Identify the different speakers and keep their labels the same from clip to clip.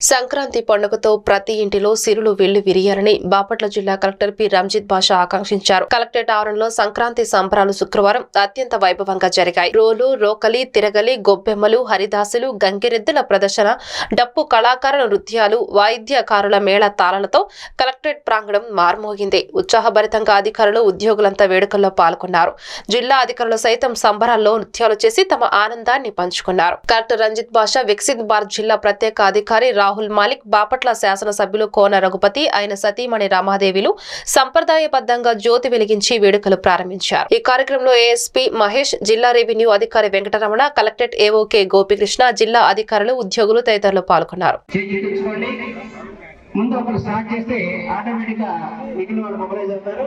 Speaker 1: సంక్రాంతి పండుగతో ప్రతి ఇంటిలో సిరులు వెళ్ళి విరియాలని బాపట్ల జిల్లా కలెక్టర్ పి. రంజిత్ భాష ఆకాంక్షించారు. కలెక్టరేట్ ఆవరణలో సంక్రాంతి సంబరాలు శుక్రవారం అత్యంత వైభవంగా జరిగాయి. రోలు రోకలి తిరగలి గొబ్బెమ్మలు హరిదాసులు గంగిరెద్దుల ప్రదర్శన డప్పు కళాకారుల నృత్యాలు వాయిద్యకారుల మేళ తాళాలతో కలెక్టరేట్ ప్రాంగణం మార్మోగింది. ఉత్సాహభరితంగా అధికారులు ఉద్యోగులంతా వేడుకల్లో పాల్గొన్నారు. జిల్లా అధికారులు సైతం సంబరాల్లో నృత్యాలు చేసి తమ ఆనందాన్ని పంచుకున్నారు. కలెక్టర్ రంజిత్ భాష వికసిత్ భారత్ జిల్లా ప్రత్యేక అధికారి రాహుల్ మాలిక్ బాపట్ల శాసనసభ్యులు కోన రఘుపతి ఆయన సతీమణి రామాదేవిలు సంప్రదాయబద్ధంగా జ్యోతి వెలిగించి వేడుకలు ప్రారంభించారు. ఈ కార్యక్రమంలో ఏఎస్పీ మహేష్ జిల్లా రెవెన్యూ అధికారి వెంకటరమణ కలెక్టరేట్ ఏఓకే గోపికృష్ణ జిల్లా అధికారులు ఉద్యోగులు తదితరులు పాల్గొన్నారు.
Speaker 2: ముందు ఒకరు స్టార్ట్ చేస్తే ఆటోమేటిక్గా మిగిలిన వాళ్ళు మొబైల్ అవుతారు.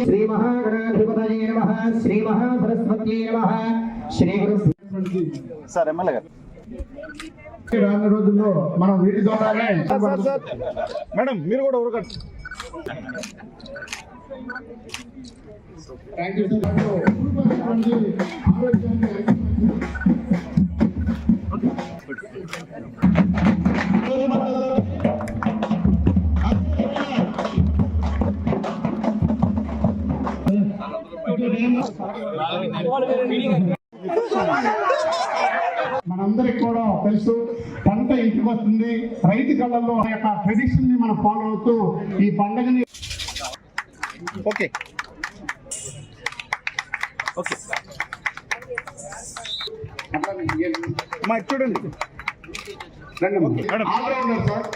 Speaker 2: శ్రీ మహాగణాధిపతయే నమ శ్రీ మహాసరస్వత్యే నమ శ్రీ గురు
Speaker 3: సార్ ఎమ్మెల్యే గారు.
Speaker 4: రానున్న రోజుల్లో మనం వీటి ద్వారానే
Speaker 3: మేడం మీరు కూడా ఊరకండి
Speaker 4: థ్యాంక్ యూ ఆరోగ్యాన్ని మనందరికి కూడా తెలుసు పంట ఇంటికి వస్తుంది. రైతు కళ్ళల్లో ఆ యొక్క ట్రెడిషన్ని మనం ఫాలో అవుతూ ఈ పండుగని
Speaker 3: ఓకే. ఓకే. మా చూడండి.
Speaker 4: రండి అమ్మా.
Speaker 3: Madam.
Speaker 4: Allrounder sir?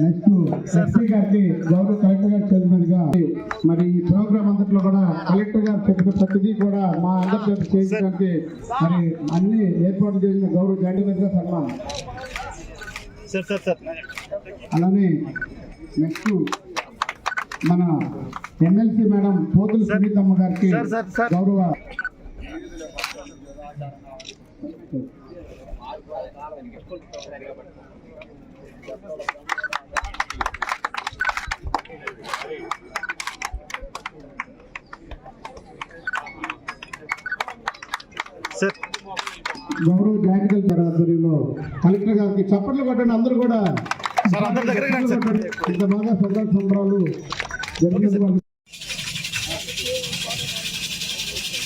Speaker 4: Next SP గారికి గౌరవ కలెక్టర్ గారు చదివినదిగా మరి ఈ ప్రోగ్రామ్ అంతట్లో కూడా కలెక్టర్ గారు చెప్పిన ప్రతిదీ కూడా మా అందరి చేయించడానికి మరి అన్ని ఏర్పాట్లు చేసిన గౌరవ జాయింట్ సన్మానం. అలానే నెక్స్ట్ మన ఎమ్మెల్సీ మేడం పోతుల సునీతమ్మ గారికి. గౌరవ గౌరవ జాయింట్ కలెక్టర్ ఆధ్వర్యంలో కలెక్టర్ గారికి చప్పట్లు కొట్టండి అందరూ కూడా. ఇంత బాగా సందర్భ సంబరాలు వాళ్ళకి